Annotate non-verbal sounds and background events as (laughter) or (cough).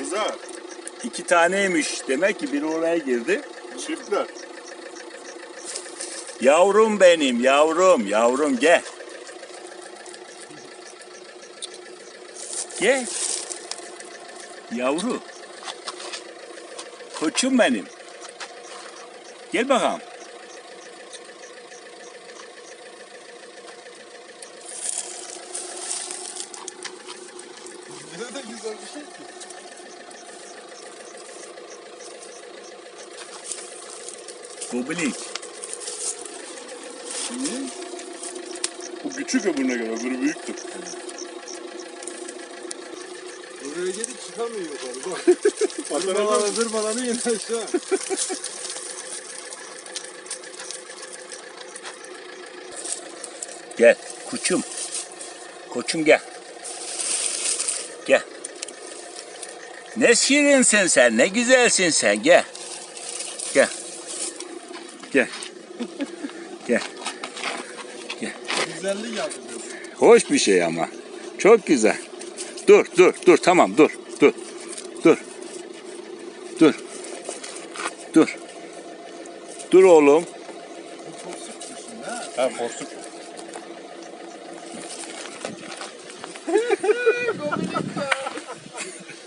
Kızar. İki taneymiş. Demek ki biri oraya girdi. Çiftler. Yavrum benim, yavrum, yavrum gel. Gel. Yavru. Koçum benim. Gel bakalım. Ne de güzel bir şey ki. Goblin. Bu küçük öbürüne göre, öbürü büyüktür. Oraya gidip çıkamıyor yukarı bak. Patron Zırbalanı zırbalanı yine aşağı. Gel koçum. Koçum gel. Gel. Ne şirinsin sen, ne güzelsin sen. Gel. Gel. Gel. Güzellik yapıyor. Hoş bir şey ama. Çok güzel. Dur, dur, dur. Tamam, dur. Dur. Dur. Dur. Dur. Dur oğlum. Ha. Ha forsuk. (laughs)